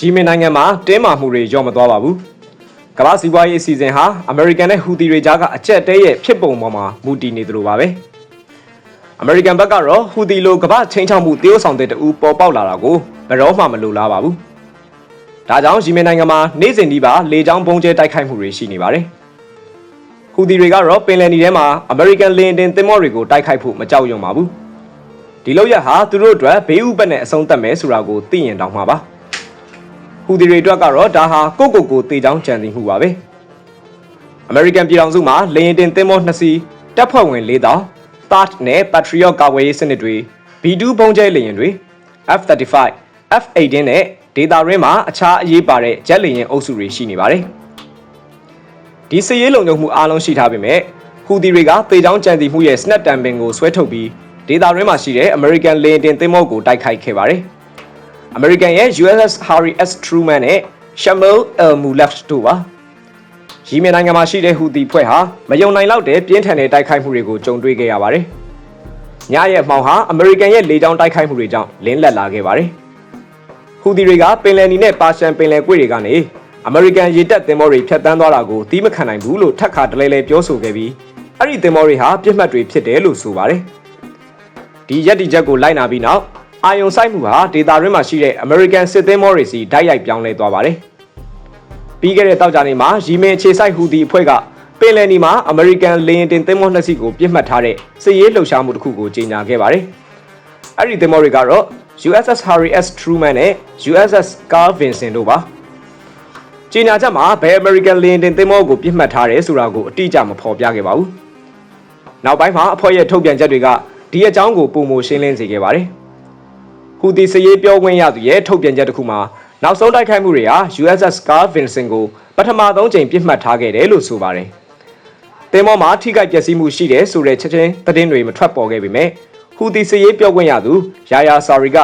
ယီမင်နိုင်ငံမှာတင်းမာမှုတွေကြော့မသွားပါဘူးကမ္ဘာစီးပွားရေးအစီအစဉ်ဟာအမေရိကန်နဲ့ဟူသီတွေကြားကအကြက်တဲရဲ့ဖြစ်ပုံပေါ်မှာမူတည်နေသလိုပါပဲအမေရိကန်ဘက်ကတော့ဟူသီလိုကမ္ဘာချင်းချောက်မှုတရုတ်ဆောင်တဲ့တူပေါ်ပေါက်လာတာကိုဘယ်တော့မှမလိုလားပါဘူးဒါကြောင့်ယီမင်နိုင်ငံမှာနေ့စဉ်ဒီပါလေကြောင်းပုံကျဲတိုက်ခိုက်မှုတွေရှိနေပါတယ်ဟူသီတွေကတော့ပင်လယ်နီထဲမှာအမေရိကန်လေယာဉ်တင်သင်္ဘောတွေကိုတိုက်ခိုက်ဖို့မကြောက်ရွံ့ပါဘူးဒီလောက်ရဟာသူတို့အတွက်ဘေးဥပတ်နဲ့အဆုံးသတ်မယ်ဆိုတာကိုသိရင်တောင်မှပါ ဟူဒီတွေအတွက်ကတော့ဒါဟာကိုကိုကိုတေချောင်းကြံသိမှုပါပဲအမေရိကန်ပြည်ထောင်စုမှာလေယာဉ်တင်သင်္ဘော2စီးတပ်ဖွဲ့ဝင်၄တောင် THAAD နဲ့ Patriot ကာကွယ်ရေးစနစ်တွေ B2 ဘုံကျဲလေယာဉ်တွေ F35 F18 နဲ့ဒေတာရင်းမှာအခြားအရေးပါတဲ့ဂျက်လေယာဉ်အုပ်စုတွေရှိနေပါတယ်ဒီစည်ရေးလုံခြုံမှုအားလုံးရှိထားပေမဲ့ဟူဒီတွေကတေချောင်းကြံသိမှုရဲ့ snap တန်ပင်ကိုဆွဲထုတ်ပြီးဒေတာရင်းမှာရှိတဲ့ American လေယာဉ်တင်သင်္ဘောကိုတိုက်ခိုက်ခဲ့ပါတယ် အမေရိကန်ရဲ့ USS Harry S Truman နဲ့ Shamil Al Mulaf တို့ပါ။ယီမင်နိုင်ငံမှာရှိတဲ့ဟူသီဖွဲ့ဟာမယုံနိုင်လောက်တဲ့ပြင်းထန်တဲ့တိုက်ခိုက်မှုတွေကိုကြုံတွေ့ခဲ့ရပါတယ်။ညရဲ့မှောင်ဟာအမေရိကန်ရဲ့လေကြောင်းတိုက်ခိုက်မှုတွေကြောင့်လင်းလက်လာခဲ့ပါတယ်။ဟူသီတွေကပင်လယ်နီနဲ့ပါရှန်ပင်လယ်ကွေ့တွေကနေအမေရိကန်ရေတပ်သင်္ဘောတွေဖျက်ဆီးသွားတာကိုတီးမခံနိုင်ဘူးလို့ထပ်ခါတလဲလဲပြောဆိုခဲ့ပြီးအဲ့ဒီသင်္ဘောတွေဟာပြစ်မှတ်တွေဖြစ်တယ်လို့ဆိုပါတယ်။ဒီရက်ဒီချက်ကိုလိုက်နာပြီးနောက် အာယုံဆိုင်မှုဟာဒေတာရင်းမှာရှိတဲ့ American စစ်သင်းမောတွေစီဓာတ်ရိုက်ပြောင်းလဲသွားပါတယ်။ပြီးခဲ့တဲ့တောက်ကြနေမှာရီမင်အခြေဆိုင်ဟူဒီအဖွဲ့ကပင်လယ်နီမှာ American လေယာဉ်တင်သင်းမောနှစ်စီးကိုပြစ်မှတ်ထားတဲ့စစ်ရေးလှုပ်ရှားမှုတစ်ခုကိုကြေညာခဲ့ပါတယ်။အဲ့ဒီသင်းမောတွေကတော့ USS Harry S Truman နဲ့ USS Carl Vinson တို့ပါ။ကြေညာချက်မှာဘယ် American လေယာဉ်တင်သင်းမောကိုပြစ်မှတ်ထားတယ်ဆိုတာကိုအတိအကျမဖော်ပြခဲ့ပါဘူး။နောက်ပိုင်းမှာအဖွဲ့ရဲ့ထုတ်ပြန်ချက်တွေကဒီအကြောင်းကိုပုံမရှင်းလင်းစေခဲ့ပါတယ်။ ဟူတီစရေးပြောခွင့်ရသူရဲ့ထုတ်ပြန်ချက်တစ်ခုမှာနောက်ဆုံးတိုက်ခိုက်မှုတွေဟာ USS Carl Vinson ကိုပထမဆုံးချိန်ပြစ်မှတ်ထားခဲ့တယ်လို့ဆိုပါတယ်။တင်မောမှာထိခိုက်ပျက်စီးမှုရှိတယ်ဆိုတဲ့ချက်ချင်းသတင်းတွေမထွက်ပေါ်ခဲ့ပေမဲ့ဟူတီစရေးပြောခွင့်ရသူယာယာဆာရီက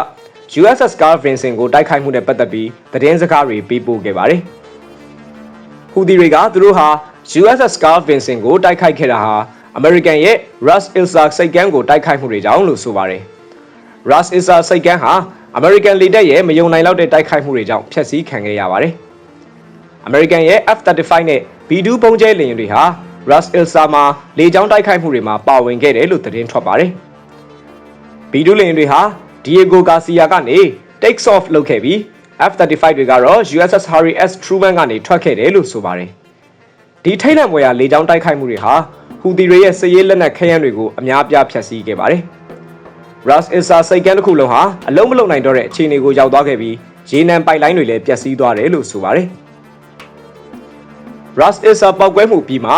USS Carl Vinson ကိုတိုက်ခိုက်မှုနဲ့ပတ်သက်ပြီးသတင်းစကားတွေပေးပို့ခဲ့ပါတယ်။ဟူတီတွေကသူတို့ဟာ USS Carl Vinson ကိုတိုက်ခိုက်ခဲ့တာဟာ American ရဲ့ Ras Al-Assad စိတ်ကမ်းကိုတိုက်ခိုက်မှုတွေကြောင့်လို့ဆိုပါတယ်။ Ras Issa စိတ်ကမ်းဟာ American လေတပ်ရဲ့မယုံနိုင်လောက်တဲ့တိုက်ခိုက်မှုတွေကြောင့်ဖျက်ဆီးခံခဲ့ရပါတယ်။ American ရဲ့ F-35 နဲ့ B2 ပုံကျဲလေယာဉ်တွေဟာ Ras Issa မှာလေကြောင်းတိုက်ခိုက်မှုတွေမှာပါဝင်ခဲ့တယ်လို့သတင်းထွက်ပါတယ်။ B2 လေယာဉ်တွေဟာ Diego Garcia ကနေ takes off လုပ်ခဲ့ပြီး F-35 တွေကတော့ USS Harry S Truman ကနေထွက်ခဲ့တယ်လို့ဆိုပါတယ်။ဒီထိတ်လန့်မွေရာလေကြောင်းတိုက်ခိုက်မှုတွေဟာဟူသီတွေရဲ့စစ်ရေးလက်နက်ခဲယမ်းတွေကိုအများပြားဖျက်ဆီးခဲ့ပါတယ်။ Ras Issa စိတ်ကမ်းတစ်ခုလုံးဟာအလုံးမလုံးနိုင်တော့တဲ့အခြေအနေကိုရောက်သွားခဲ့ပြီးရေနံပိုက်လိုင်းတွေလည်းပျက်စီးသွားတယ်လို့ဆိုပါတယ်။ Ras Issa ပောက်ကွဲမှုပြီးမှာ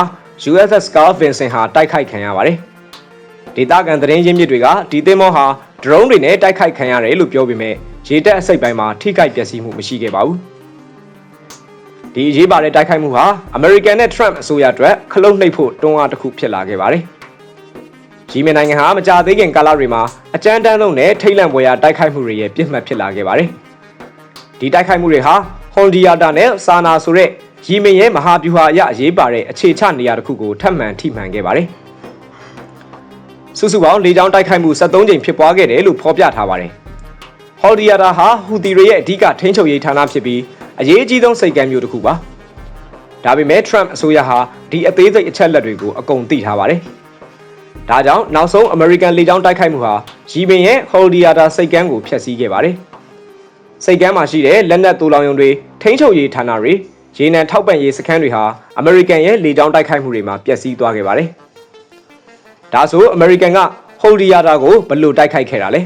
USS Carl Vinson ဟာတိုက်ခိုက်ခံရပါတယ်။ဒေသခံသတင်းရင်းမြစ်တွေကဒီသင်းမောဟာ drone တွေနဲ့တိုက်ခိုက်ခံရတယ်လို့ပြောပေမဲ့ရေတပ်အစိပ်ပိုင်းမှာထိခိုက်ပျက်စီးမှုမရှိခဲ့ပါဘူး။ဒီအရေးပါတဲ့တိုက်ခိုက်မှုဟာ American နဲ့ Trump အစိုးရအတွက်ခလုတ်နှိပ်ဖို့တွန်းအားတစ်ခုဖြစ်လာခဲ့ပါတယ်။ ယီမင်နိုင်ငံဟာမကြာသေးခင်ကာလတွေမှာအကြမ်းတမ်းဆုံးနဲ့ထိတ်လန့်ပွဲရာတိုက်ခိုက်မှုတွေရဲ့ပြစ်မှတ်ဖြစ်လာခဲ့ပါတယ်။ဒီတိုက်ခိုက်မှုတွေဟာဟွန်ဒီယာတာနဲ့ဆာနာဆိုတဲ့ယီမင်ရဲ့မဟာဗျူဟာအရအရေးပါတဲ့အခြေချနေရာတစ်ခုကိုထပ်မံထိမှန်ခဲ့ပါတယ်။စုစုပေါင်းလေကြောင်းတိုက်ခိုက်မှု73ကြိမ်ဖြစ်ပွားခဲ့တယ်လို့ဖော်ပြထားပါတယ်။ဟော်ဒီယာတာဟာဟူတီတွေရဲ့အဓိကထိန်းချုပ်ရေးဌာနဖြစ်ပြီးအရေးအကြီးဆုံးစိတ်ကမ်းမျိုးတစ်ခုပါ။ဒါပေမဲ့ Trump အစိုးရဟာဒီအသေးစိတ်အချက်လက်တွေကိုအကုန်သိထားပါတယ်။ ဒါကြောင့်နောက်ဆုံး American လေကြောင်းတိုက်ခိုက်မှုဟာရီဘင်ရဲ့ဟော်ဒီယာတာစိတ်ကမ်းကိုဖျက်ဆီးခဲ့ပါတယ်။စိတ်ကမ်းမှာရှိတဲ့လက်နက်တူလောင်ရုံတွေထိန်းချုပ်ရေးဌာနတွေရေနံထောက်ပံ့ရေးစခန်းတွေဟာ American ရဲ့လေကြောင်းတိုက်ခိုက်မှုတွေမှာပျက်စီးသွားခဲ့ပါတယ်။ဒါဆို American ကဟော်ဒီယာတာကိုဘယ်လိုတိုက်ခိုက်ခဲ့တာလဲ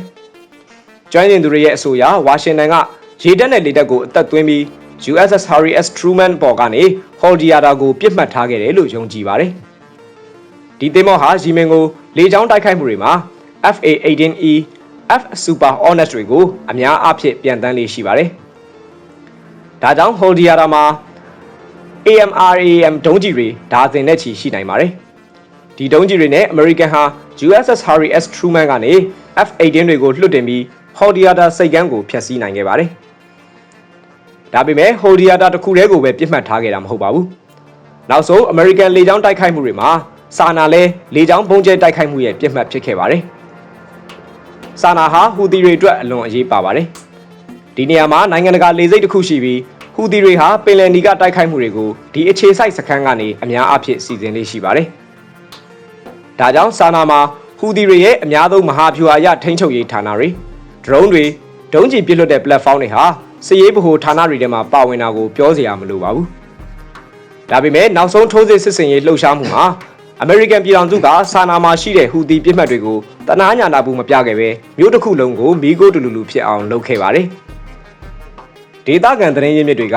။ကျွမ်းကျင်သူတွေရဲ့အဆိုအရဝါရှင်တန်ကရေတပ်နဲ့လေတပ်ကိုအသက်သွင်းပြီး USS Harry S Truman ပေါ်ကနေဟော်ဒီယာတာကိုပြစ်မှတ်ထားခဲ့တယ်လို့ယုံကြည်ပါတယ်။ ဒီသင်းမောဟာရီမင်ကိုလေကြောင်းတိုက်ခိုက်မှုတွေမှာ FA-18E F Super Hornet တွေကိုအများအားဖြင့်ပြန်တန်းလေးရှိပါတယ်။ဒါကြောင့်ဟော်ဒီယာတာမှာ AMRAM ဒုံးကျည်တွေဒါဇင်နဲ့ချီရှိနိုင်ပါတယ်။ဒီဒုံးကျည်တွေနဲ့ American ဟာ USS Harry S Truman ကနေ F-18 တွေကိုလွှတ်တင်ပြီးဟော်ဒီယာတာစိတ်ကမ်းကိုဖျက်ဆီးနိုင်ခဲ့ပါတယ်။ဒါပေမဲ့ဟိုဒီယာတာတစ်ခုတည်းကိုပဲပြစ်မှတ်ထားခဲ့တာမဟုတ်ပါဘူး။နောက်ဆုံး American လေကြောင်းတိုက်ခိုက်မှုတွေမှာ စာနာလဲလေကြောင်းပုံကျဲတိုက်ခိုက်မှုရဲ့ပြစ်မှတ်ဖြစ်ခဲ့ပါတယ်။စာနာဟာဟူသီတွေအတွက်အလွန်အရေးပါပါတယ်။ဒီဒီနေရာမှာနိုင်ငံတကာလေဆိပ်တစ်ခုရှိပြီးဟူသီတွေဟာပင်လယ်နီကတိုက်ခိုက်မှုတွေကိုဒီအခြေစိုက်စခန်းကနေအများအပြားစီစဉ်လေးရှိပါတယ်။ဒါကြောင့်စာနာမှာဟူသီတွေရဲ့အများဆုံးမဟာဗျူဟာရထိန်းချုပ်ရေးဌာနတွေဒရုန်းတွေဒုံးကျည်ပစ်လွတ်တဲ့ platform တွေဟာစည်ရေးဗဟိုဌာနတွေထဲမှာပါဝင်တာကိုပြောစရာမလိုပါဘူး။ဒါပေမဲ့နောက်ဆုံးထိုးစစ်စစ်စင်ရေးလှုပ်ရှားမှုမှာ အမေရိကန်ပြည်ထောင်စုကစာနာမှာရှိတဲ့ဟူသီပြစ်မှတ်တွေကိုတနာညာနာဘူးမပြခဲ့ပဲမြို့တစ်ခုလုံးကိုမီးကိုတူလူလူဖြစ်အောင်လုပ်ခဲ့ပါတယ်။ဒေသခံသတင်းရင်းမြစ်တွေက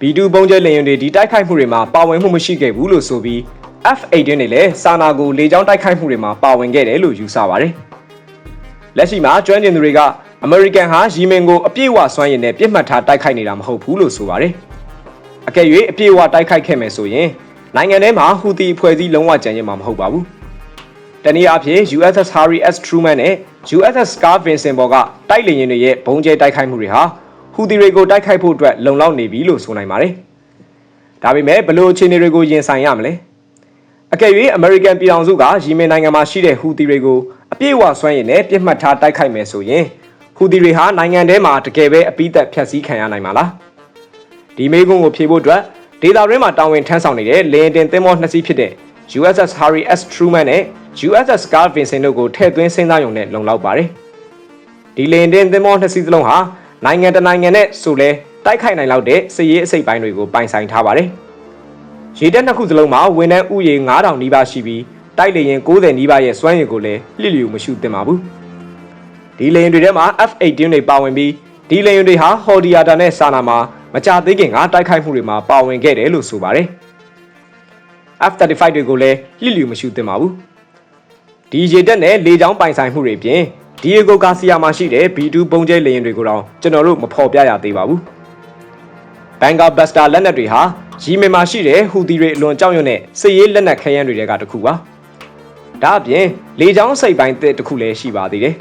B2 ပုံကျဲလေရင်တွေဒီတိုက်ခိုက်မှုတွေမှာပါဝင်မှုမရှိခဲ့ဘူးလို့ဆိုပြီး F18 တွေလည်းစာနာကိုလေကြောင်းတိုက်ခိုက်မှုတွေမှာပါဝင်ခဲ့တယ်လို့ယူဆပါတယ်။လက်ရှိမှာကျွမ်းကျင်သူတွေကအမေရိကန်ဟာရီမင်ကိုအပြည့်အဝစွမ်းရည်နဲ့ပြစ်မှတ်ထားတိုက်ခိုက်နေတာမဟုတ်ဘူးလို့ဆိုပါတယ်။အကယ်၍အပြည့်အဝတိုက်ခိုက်ခဲ့မယ်ဆိုရင် နိုင်ငံထဲမှာဟူသီအဖွဲ့အစည်းလုံးဝကြံရင်မှာမဟုတ်ပါဘူး။တနည်းအားဖြင့် USS Harry S Truman နဲ့ USS Carl Vinson ဘော်ကတိုက်လေယာဉ်တွေရဲ့ဘုံကျဲတိုက်ခိုက်မှုတွေဟာဟူသီတွေကိုတိုက်ခိုက်ဖို့အတွက်လုံလောက်နေပြီလို့ဆိုနိုင်ပါတယ်။ဒါပေမဲ့ဘလို့အခြေအနေတွေကိုရင်ဆိုင်ရမလဲ။အကယ်၍အမေရိကန်ပြည်ထောင်စုကယီမင်နိုင်ငံမှာရှိတဲ့ဟူသီတွေကိုအပြည့်အဝဆွမ်းရည်နဲ့ပြစ်မှတ်ထားတိုက်ခိုက်မယ်ဆိုရင်ဟူသီတွေဟာနိုင်ငံထဲမှာတကယ်ပဲအပိသက်ဖျက်ဆီးခံရနိုင်မှာလား။ဒီမေးခွန်းကိုဖြေဖို့အတွက် ဒေတာရင်းမှာတာဝန်ထမ်းဆောင်နေတဲ့လေယာဉ်တင်သင်္ဘောနှစ်စီးဖြစ်တဲ့ USS Harry S Truman နဲ့ USS Carl Vinson တို့ကိုထည့်သွင်းစဉ်းစားရုံနဲ့လုံလောက်ပါတယ်။ဒီလေယာဉ်တင်သင်္ဘောနှစ်စီးစလုံးဟာနိုင်ငံတနိုင်ငံနဲ့ဆိုလဲတိုက်ခိုက်နိုင်လောက်တဲ့စစ်ရေးအစိတ်ပိုင်းတွေကိုပိုင်ဆိုင်ထားပါတယ်။ရေတပ်နှစ်ခုစလုံးမှာဝန်ထမ်းဥယေ9000နီးပါးရှိပြီးတိုက်လေရင်90နီးပါးရဲ့စွမ်းရည်ကိုလည်းလှစ်လျူမရှိသင့်ပါဘူး။ဒီလေရင်တွေထဲမှာ F18 တွေပါဝင်ပြီးဒီလေရင်တွေဟာဟော်ဒီယာတာနဲ့ဆာနာမှာ မကြသေးခင်ကတိုက်ခိုက်မှုတွေမှာပါဝင်ခဲ့တယ်လို့ဆိုပါတယ်။ F35 တွေကိုလည်းလှစ်လျူမရှိသင့်ပါဘူး။ဒီရေတပ်နဲ့လေကြောင်းပိုင်ဆိုင်မှုတွေပြင်ဒီယေဂိုဂါစီယာမှာရှိတဲ့ B2 ပုံကျဲလေယာဉ်တွေကိုတော့ကျွန်တော်တို့မဖော်ပြရသေးပါဘူး။ဘန်ကာဘတ်စတာလက်နက်တွေဟာရီမင်မှာရှိတဲ့ဟူသီတွေအလွန်ကြောက်ရွံ့တဲ့စစ်ရေးလက်နက်ခဲယမ်းတွေကတစ်ခုပါ။ဒါအပြင်လေကြောင်းစိတ်ပိုင်းတစ်ခုလည်းရှိပါသေးတယ်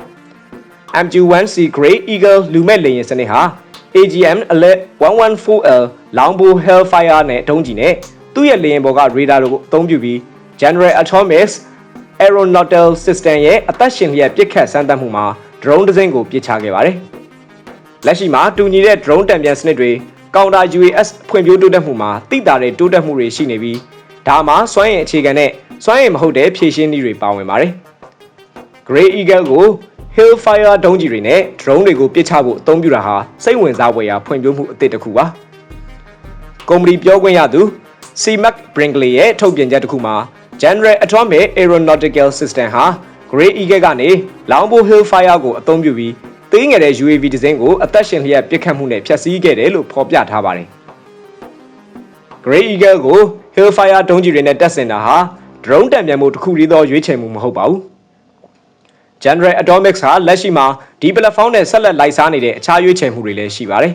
။ MQ-1C Great Eagle လူမဲ့လေယာဉ်စနစ်ဟာ AGM Alert 114L Longbow Hellfire နဲ့ဒုံးကျည်နဲ့သူ့ရဲ့လေယာဉ်ပေါ်က radar တို့ကိုအသုံးပြုပြီး General Atomics Aeronautical System ရဲ့အသက်ရှင်လျက်ပစ်ခတ်စမ်းသပ်မှုမှာ drone တစ်စင်းကိုပစ်ချခဲ့ပါတယ်။လက်ရှိမှာတူညီတဲ့ drone တံပြန်စနစ်တွေ counter UAS ဖွံ့ဖြိုးတိုးတက်မှုမှာတိတာတဲ့တိုးတက်မှုတွေရှိနေပြီးဒါမှာစွမ်းရည်အခြေခံနဲ့စွမ်းရည်မဟုတ်တဲ့ဖြည့်ရှင်းနည်းတွေပါဝင်ပါတယ်။ Grey Eagle ကို Hellfire ဒုံးကျည်တွေနဲ့ drone တွေကိုပစ်ချဖို့အသုံးပြုတာဟာစိတ်ဝင်စားဖွယ်ရာဖွံ့ဖြိုးမှုအသစ်တစ်ခုပါ။ကုမ္ပဏီပြောခွင့်ရသူ C-Mac Brinkley ရဲ့ထုတ်ပြန်ချက်တစ်ခုမှာ General Atomic Aeronautical System ဟာ Grey Eagle ကနေ Longbow Hellfire ကိုအသုံးပြုပြီးသေးငယ်တဲ့ UAV တစ်စင်းကိုအသက်ရှင်လျက်ပစ်ခတ်မှုနဲ့ဖျက်ဆီးခဲ့တယ်လို့ဖော်ပြထားပါတယ်။ Grey Eagle ကို Hellfire ဒုံးကျည်တွေနဲ့တပ်ဆင်တာဟာ drone တံပြန်မှုတစ်ခုတည်းသောရွေးချယ်မှုမဟုတ်ပါဘူး။ General Atomics ဟာလက်ရှိမှာဒီ platform နဲ့ဆက်လက်လိုက်စားနေတဲ့အခြားရွေးချယ်မှုတွေလည်းရှိပါတယ်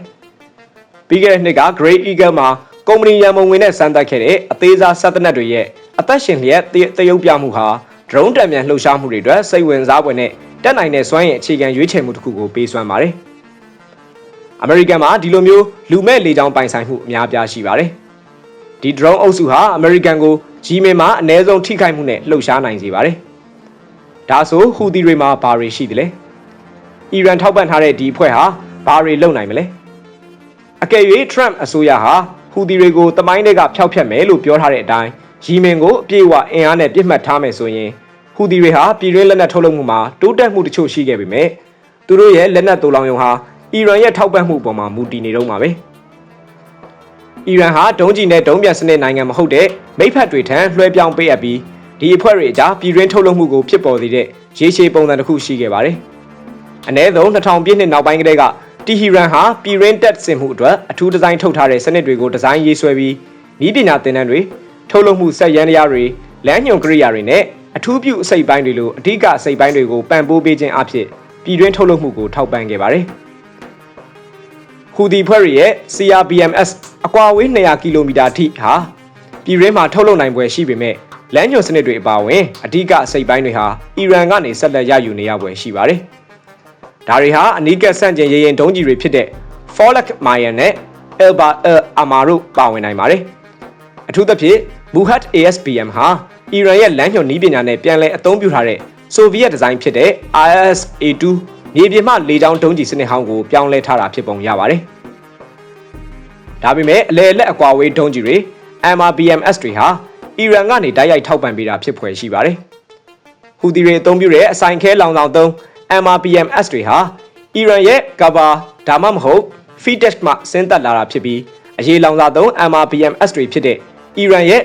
။ပြီးခဲ့တဲ့နှစ်က Grey Eagle မှာကုမ္ပဏီရန်ပုံငွေနဲ့စမ်းသပ်ခဲ့တဲ့အသေးစားစက်တနက်တွေရဲ့အသက်ရှင်လျက်တရုပ်ပြမှုဟာ drone တံပြန်လှုပ်ရှားမှုတွေအတွက်စိတ်ဝင်စားဖွယ်နဲ့တက်နိုင်တဲ့စွမ်းရည်အခြေခံရွေးချယ်မှုတစ်ခုကိုပေးစွမ်းပါတယ်။အမေရိကန်မှာဒီလိုမျိုးလူမဲ့လေကြောင်းပိုင်ဆိုင်မှုအများပြားရှိပါတယ်။ဒီ drone အုပ်စုဟာအမေရိကန်ကိုဂျီမင်မှာအ ਨੇ ဆုံးထိခိုက်မှုနဲ့လှုပ်ရှားနိုင်စေပါတယ်။ ဒါဆိုဟူသီတွေမှာဘာတွေရှိသလဲ။အီရန်ထောက်ပံ့ထားတဲ့ဒီအဖွဲ့ဟာဘာတွေလုပ်နိုင်မလဲ။အကယ်၍ Trump အစိုးရဟာဟူသီတွေကိုတမိုင်းတွေကဖျောက်ဖျက်မယ်လို့ပြောထားတဲ့အတိုင်းရီမင်ကိုအပြည့်အဝအင်အားနဲ့ပြစ်မှတ်ထားမယ်ဆိုရင်ဟူသီတွေဟာပြည်တွင်းလက်နက်ထုတ်လုပ်မှုမှာတိုးတက်မှုတချို့ရှိခဲ့ပေမဲ့သူတို့ရဲ့လက်နက်တူလောင်ယုံဟာအီရန်ရဲ့ထောက်ပံ့မှုပေါ်မှာမူတည်နေတော့မှာပဲအီရန်ဟာဒုံးကျည်နဲ့ဒုံးပြန်စနစ်နိုင်ငံမဟုတ်တဲ့မိဖက်တွေထံလွှဲပြောင်းပေးအပ်ပြီး ဒီအဖွဲ့တွေအကြားပြည်တွင်းထုတ်လုပ်မှုကိုဖြစ်ပေါ်စေတဲ့ရေရှည်ပုံစံတစ်ခုရှိခဲ့ပါတယ်အ ਨੇ ဆုံး2000ပြည့်နှစ်နောက်ပိုင်းကတည်းကတီဟီရန်ဟာပြည်ရင်းတက်စင်မှုအတွက်အထူးဒီဇိုင်းထုတ်ထားတဲ့စနစ်တွေကိုဒီဇိုင်းရေးဆွဲပြီးဤပညာသင်တန်းတွေထုတ်လုပ်မှုစက်ရန်တရားတွေလမ်းညွန်ကိရိယာတွေနဲ့အထူးပြုအစိတ်ပိုင်းတွေလိုအဓိကအစိတ်ပိုင်းတွေကိုပံ့ပိုးပေးခြင်းအဖြစ်ပြည်တွင်းထုတ်လုပ်မှုကိုထောက်ပံ့ခဲ့ပါတယ်။ဟူဒီဖွဲ့ရဲ့ CRBMS အကွာဝေး200ကီလိုမီတာထိဟာပြည်တွင်းမှာထုတ်လုပ်နိုင်ပွဲရှိပေမဲ့ လမ်းညွန်စနစ်တွေအပါအဝင်အဓိကအစိတ်ပိုင်းတွေဟာအီရန်ကနေဆက်လက်ရယူနေရပွဲရှိပါတယ်။ဒါတွေဟာအနီးကပ်ဆန့်ကျင်ရေရင်ဒုံးကျည်တွေဖြစ်တဲ့ Folak Mayan နဲ့ Elba El Amar တို့ပါဝင်နိုင်ပါတယ်။အထူးသဖြင့် Buhat ASBM ဟာအီရန်ရဲ့လမ်းညွှန်နည်းပညာနဲ့ပြန်လည်အသုံးပြုထားတဲ့ဆိုဗီယက်ဒီဇိုင်းဖြစ်တဲ့ IS-A2 မြေပြင်မှလေကြောင်းဒုံးကျည်စနစ်ဟောင်းကိုပြောင်းလဲထားတာဖြစ်ပုံရပါတယ်။ဒါပေမဲ့အလဲလက်အကွာဝေးဒုံးကျည်တွေ MRBMS တွေဟာ အီရန်ကနေတိုက်ရိုက်ထောက်ပံ့ပေးတာဖြစ်ဖွယ်ရှိပါတယ်။ဟူသီတွေအသုံးပြုတဲ့အဆိုင်ခဲလောင်ဆောင်သုံး MRBMS တွေဟာအီရန်ရဲ့ကာဘာဒါမှမဟုတ် FIDEX မှဆင်းသက်လာတာဖြစ်ပြီးအရေးလောင်စာသုံး MRBMS တွေဖြစ်တဲ့အီရန်ရဲ့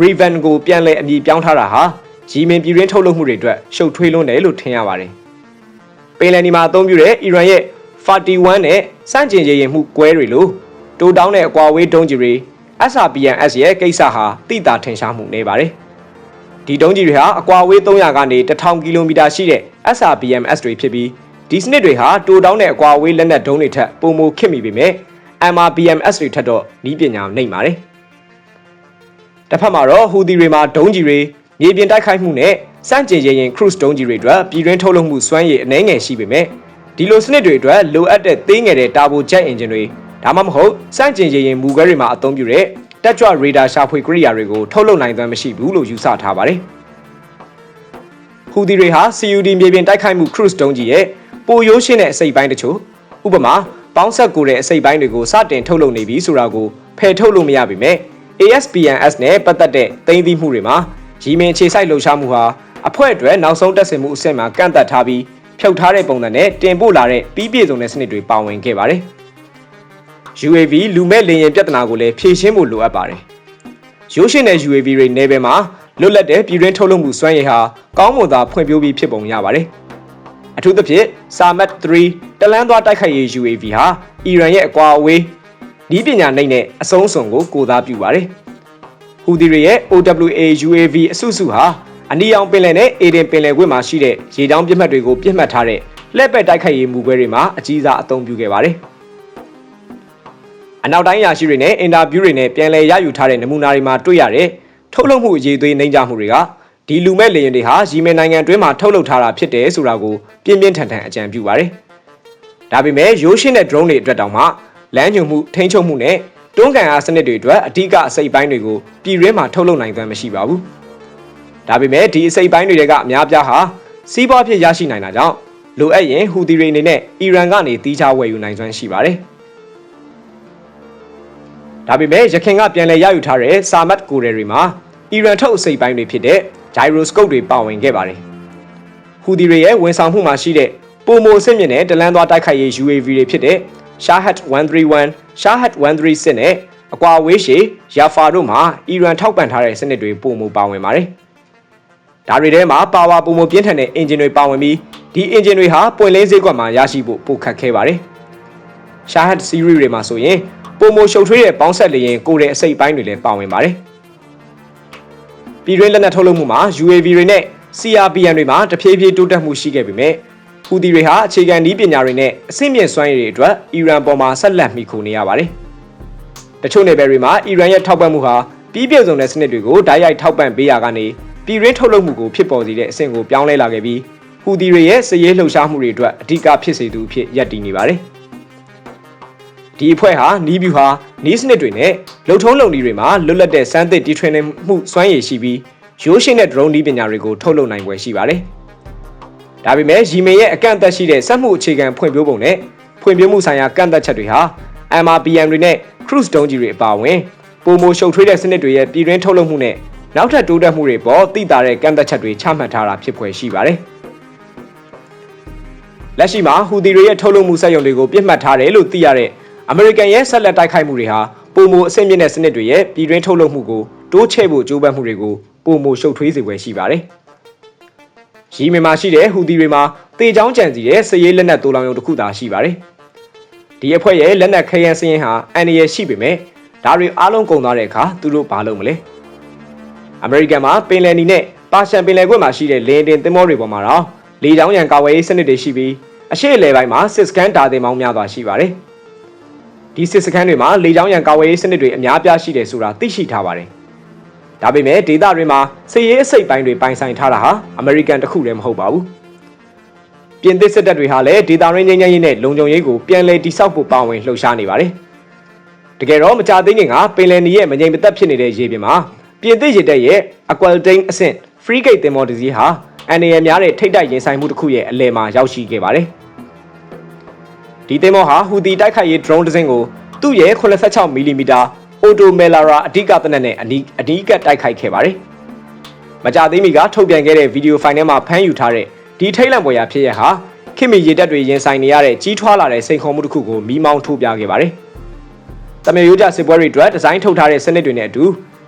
Riven ကိုပြန်လည်အမည်ပြောင်းထားတာဟာဂျီမင်ပြည်ရင်းထုတ်လုပ်မှုတွေအတွက်ရှုပ်ထွေးလွန်းတယ်လို့ထင်ရပါတယ်။ပင်လယ်နီမှာအသုံးပြုတဲ့အီရန်ရဲ့41နဲ့စန့်ကျင်ရရင်မှုကွဲတွေလိုတိုးတောင်းတဲ့အကွာဝေးဒုံးကျည်တွေ SRBMS ရဲ့ကိစ္စဟာတိတာထင်ရှားမှုနေပါတယ်။ဒီဒုံးကျည်တွေဟာအကွာဝေး300ကနေ1000ကီလိုမီတာရှိတဲ့ SRBMS တွေဖြစ်ပြီးဒီစနစ်တွေဟာတိုးတောင်းတဲ့အကွာဝေးလက်နက်ဒုံးတွေထက်ပိုမိုခက်မိပေမဲ့ MRBMS တွေထက်တော့နီးပညာနှိမ့်ပါတယ်။တစ်ဖက်မှာတော့ဟူသီတွေမှာဒုံးကျည်တွေမြေပြင်တိုက်ခိုက်မှုနဲ့စန့်ကျင်ရင်ရင် cruise ဒုံးကျည်တွေအတွက်ပြည်တွင်းထုတ်လုပ်မှုစွမ်းရည်အနှဲငယ်ရှိပေမဲ့ဒီလိုစနစ်တွေအတွက်လိုအပ်တဲ့သေးငယ်တဲ့တာဘိုဂျက်အင်ဂျင်တွေ ဒါမှမဟုတ်စန့်ကျင်ရင်ရင်မူခွဲတွေမှာအသုံးပြုတဲ့တက်ကြွရေဒါရှာဖွေကိရိယာတွေကိုထုတ်လုပ်နိုင်သွမ်းမရှိဘူးလို့ယူဆထားပါတယ်။ဟူသီတွေဟာ CUD မြေပြင်တိုက်ခိုက်မှု cruise ဒုံးကျည်ရဲ့ပိုရိုးရှင်းတဲ့အစိပ်ပိုင်းတချို့ဥပမာပေါင်းဆက်ကိုတဲ့အစိပ်ပိုင်းတွေကိုစတင်ထုတ်လုပ်နေပြီဆိုတာကိုဖယ်ထုတ်လို့မရပါပဲ ASPNS နဲ့ပတ်သက်တဲ့သိမ်းသီးမှုတွေမှာရီမင်ခြေဆိုင်လှုပ်ရှားမှုဟာအဖွဲ့အတွက်နောက်ဆုံးတက်ဆင်မှုအဆင့်မှာကန့်သက်ထားပြီးဖြုတ်ထားတဲ့ပုံစံနဲ့တင်ပို့လာတဲ့ပြီးပြည့်စုံတဲ့စနစ်တွေပါဝင်ခဲ့ပါတယ်။ UAV လူမဲ့လေယာဉ်ပြဿနာကိုလည်းဖြေရှင်းဖို့လိုအပ်ပါတယ်။ရိုးရှင်းတဲ့ UAV တွေနယ်ပယ်မှာလွတ်လပ်တဲ့ပြည်တွင်းထုတ်လုပ်မှုစွမ်းရည်ဟာကောင်းမွန်သာဖွံ့ဖြိုးပြီးဖြစ်ပုံရပါတယ်။အထူးသဖြင့် Samat 3တလန်းသွားတိုက်ခိုက်ရေး UAV ဟာအီရန်ရဲ့အကွာအဝေးဤပညာနိုင်တဲ့အဆုံးစွန်ကိုကိုစားပြုပါတယ်။ဟူဒီရီရဲ့ OWA UAV အစုစုဟာအနီရောင်ပင်လယ်နဲ့အေဒင်ပင်လယ်ကွေ့မှာရှိတဲ့ရေကြောင်းပြစ်မှတ်တွေကိုပြစ်မှတ်ထားတဲ့လက်ပက်တိုက်ခိုက်ရေးမူပွဲတွေမှာအကြီးစားအသုံးပြုခဲ့ပါတယ်။ အနောက်တိုင်းရာရှိတွေနဲ့အင်တာဗျူးတွေနဲ့ပြန်လည်ရယူထားတဲ့နမူနာတွေမှာတွေ့ရတဲ့ထုတ်လုပ်မှုအရေးသွေးနှိမ့်ကြမှုတွေကဒီလူမဲ့လေယာဉ်တွေဟာရီမင်နိုင်ငံတွင်းမှာထုတ်လုပ်ထားတာဖြစ်တယ်ဆိုတာကိုပြင်းပြင်းထန်ထန်အကြံပြုပါတယ်။ဒါပေမဲ့ရိုးရှင်းတဲ့ drone တွေအတွက်တောင်မှလမ်းညွှန်မှုထိန်းချုပ်မှုနဲ့တွန်းကန်အားစနစ်တွေအတွက်အဓိကအစိပ်ပိုင်းတွေကိုပြည်ရင်းမှာထုတ်လုပ်နိုင်သွမ်းမရှိပါဘူး။ဒါပေမဲ့ဒီအစိပ်ပိုင်းတွေကအများပြားဟာစီးပွားဖြစ်ရရှိနိုင်တာကြောင့်လိုအပ်ရင်ဟူသီတွေအနေနဲ့အီရန်ကနေတီးခြားဝယ်ယူနိုင်စွမ်းရှိပါတယ်။ ဒါပေမဲ့ရခိုင်ကပြန်လည်ရယူထားတဲ့စာမတ်ကိုရီတွေမှာအီရန်ထုတ်အစိပ်ပိုင်းတွေဖြစ်တဲ့ gyroscope တွေပါဝင်ခဲ့ပါတယ်။ဟူဒီတွေရဲ့ဝန်ဆောင်မှုမှာရှိတဲ့ပုံမိုအဆင့်မြင့်တဲ့တလန်းသွားတိုက်ခိုက်ရေး UAV တွေဖြစ်တဲ့ Shahed 131, Shahed 136နဲ့အကွာဝေးရှည် Yafa တို့မှာအီရန်ထောက်ပံ့ထားတဲ့စနစ်တွေပုံမိုပါဝင်ပါတယ်။ဒါတွေထဲမှာပါဝါပုံမိုပြင်းထန်တဲ့အင်ဂျင်တွေပါဝင်ပြီးဒီအင်ဂျင်တွေဟာပွင့်လင်းဈေးကွက်မှာရရှိဖို့ပိုခက်ခဲပါတယ်။ Shahed series တွေမှာဆိုရင် ပုံမိုရှုပ်ထွေးတဲ့ပေါင်းဆက်လျင်ကိုယ်တဲ့အစိပ်ပိုင်းတွေလည်းပါဝင်ပါတယ်။ပြည်တွင်းလက်နက်ထုတ်လုပ်မှုမှာ UAV တွေနဲ့ CRPN တွေမှာတဖြည်းဖြည်းတိုးတက်မှုရှိခဲ့ပေမဲ့ဟူဒီတွေဟာအခြေခံနည်းပညာတွေနဲ့အဆင့်မြင့်စွမ်းရည်တွေအတွက်အီရန်ပေါ်မှာဆက်လက်မှီခိုနေရပါတယ်။တချို့နယ်ပယ်တွေမှာအီရန်ရဲ့ထောက်ပံ့မှုဟာပြီးပြည့်စုံတဲ့စနစ်တွေကိုဓာတ်ရိုက်ထောက်ပံ့ပေးရကနေပြည်ရင်းထုတ်လုပ်မှုကိုဖြစ်ပေါ်စေတဲ့အဆင့်ကိုပြောင်းလဲလာခဲ့ပြီးဟူဒီတွေရဲ့စည်ရေးလှုပ်ရှားမှုတွေအတွက်အဓိကဖြစ်စေသူအဖြစ်ရပ်တည်နေပါတယ်။ ဒီအဖွဲ့ဟာနီးဗျူဟာနီးစနစ်တွေနဲ့လုံထုံးလုံနည်းတွေမှာလွတ်လပ်တဲ့စမ်းသစ်တီထွင်မှုစွမ်းရည်ရှိပြီးရိုးရှင်းတဲ့ drone နည်းပညာတွေကိုထုတ်လုပ်နိုင်ွယ်ရှိပါတယ်။ဒါပေမဲ့ရီမင်ရဲ့အကန့်အသတ်ရှိတဲ့စက်မှုအခြေခံဖွံ့ဖြိုးပုံနဲ့ဖွံ့ဖြိုးမှုဆိုင်ရာကန့်သတ်ချက်တွေဟာ MRPM တွေနဲ့ cruise ဒုံးကြီးတွေအပါအဝင်ပုံမိုရှုပ်ထွေးတဲ့စနစ်တွေရဲ့ပြည်တွင်းထုတ်လုပ်မှုနဲ့နောက်ထပ်တိုးတက်မှုတွေပေါ်သိတာတဲ့ကန့်သတ်ချက်တွေချမှတ်ထားတာဖြစ်ဖွယ်ရှိပါတယ်။လက်ရှိမှာဟူဒီတွေရဲ့ထုတ်လုပ်မှုစက်ရုံတွေကိုပြစ်မှတ်ထားတယ်လို့သိရတဲ့ အမေရိကန်ရဲ့ဆက်လက်တိုက်ခိုက်မှုတွေဟာပုံမိုအဆင့်မြင့်တဲ့စနစ်တွေရဲ့ပြည်တွင်းထုတ်လုပ်မှုကိုတိုးချဲ့ဖို့ကြိုးပမ်းမှုတွေကိုပုံမိုရှုပ်ထွေးစေွယ်ရှိပါတယ်။ရီမင်မှာရှိတဲ့ဟူဒီတွေမှာတေချောင်းကြံစီတဲ့စည်ရေးလက်နက်တိုးလောင်ရုံတစ်ခုသာရှိပါတယ်။ဒီအဖွဲ့ရဲ့လက်နက်ခရမ်းစင်းဟာအန်ရယ်ရှိပေမဲ့ဒါတွေအားလုံးကုန်သွားတဲ့အခါသူတို့ဘာလုပ်မလဲ။အမေရိကန်မှာပင်လယ်နီနဲ့ပါရှန်ပင်လယ်ကွေ့မှာရှိတဲ့လင်းတင်သင်္ဘောတွေပေါ်မှာတော့လေကြောင်းရန်ကာဝယ်ရေးစနစ်တွေရှိပြီးအရှိအလဲပိုင်းမှာစစ်စကန်တာတင်မောင်းများစွာရှိပါတယ်။ ဒီစစ်စခန်းတွေမှာလေကြောင်းရန်ကာဝေးရေးစနစ်တွေအများပြားရှိတယ်ဆိုတာသိရှိထားပါတယ်။ဒါပေမဲ့ဒေသတွေမှာစစ်ရေးအစိတ်ပိုင်းတွေပိုင်ဆိုင်ထားတာဟာအမေရိကန်တခုတည်းမဟုတ်ပါဘူး။ပြင်သစ်စစ်တပ်တွေဟာလည်းဒေသရင်းငြိမ်းချမ်းရေးနဲ့လုံခြုံရေးကိုပြန်လည်တိစောက်ဖို့ပါဝင်လှုပ်ရှားနေပါတယ်။တကယ်တော့မကြသေးခင်ကပင်လယ်နီရဲ့မငြိမ်မသက်ဖြစ်နေတဲ့ရေပြင်မှာပြင်သစ်ရေတပ်ရဲ့ Aqualtain အဆင့် Free Gate သင်္ဘောတစ်စီးဟာအန်ရယ်များတဲ့ထိတ်တိုက်ရင်ဆိုင်မှုတစ်ခုရဲ့အလယ်မှာရောက်ရှိခဲ့ပါတယ်။ ဒီသင်္ဘောဟာဟူသီတိုက်ခိုက်ရေး drone တစ်စင်းကိုသူ့ရဲ့86 mm အော်တိုမဲလာရာအဓိကသနက်နဲ့အနီးအနီးကပ်တိုက်ခိုက်ခဲ့ပါတယ်။မကြသေးမီကထုတ်ပြန်ခဲ့တဲ့ဗီဒီယိုဖိုင်ထဲမှာဖမ်းယူထားတဲ့ဒီထိတ်လန့်ပွဲရာဖြစ်ရဟာခင်မီရေတက်တွေရင်ဆိုင်နေရတဲ့ကြီးထွားလာတဲ့စိန်ခေါ်မှုတစ်ခုကိုမိမောင်းထိုးပြခဲ့ပါတယ်။တမန်ရိုးကြစစ်ပွဲတွေအတွက်ဒီဇိုင်းထုတ်ထားတဲ့စနစ်တွေနဲ့အတူ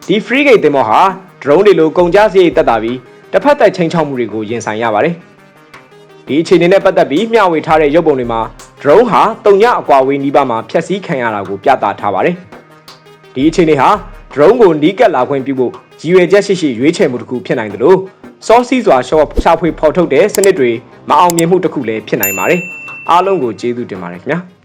ဒီ free gate သင်္ဘောဟာ drone တွေလိုကုန်ကြစရိတ်တက်တာပြီးတစ်ဖက်သက်ချင်းချောက်မှုတွေကိုရင်ဆိုင်ရပါတယ်။ဒီအခြေအနေနဲ့ပတ်သက်ပြီးမျှဝေထားတဲ့ရုပ်ပုံတွေမှာ drone ဟာတုံညအကွာဝေးနီးပါးမှာဖျက်ဆီးခံရတာကိုပြသထားပါတယ်။ဒီအခြေအနေဟာ drone ကိုနီးကပ်လာခွင့်ပြုဖို့ရည်ရွယ်ချက်ရှိရှိရွေးချယ်မှုတစ်ခုဖြစ်နိုင်တယ်လို့စောစီးစွာရှော့ရှာဖွေဖော်ထုတ်တဲ့စနစ်တွေမအောင်မြင်မှုတစ်ခုလည်းဖြစ်နိုင်ပါတယ်။အားလုံးကိုကျေးဇူးတင်ပါတယ်ခင်ဗျာ။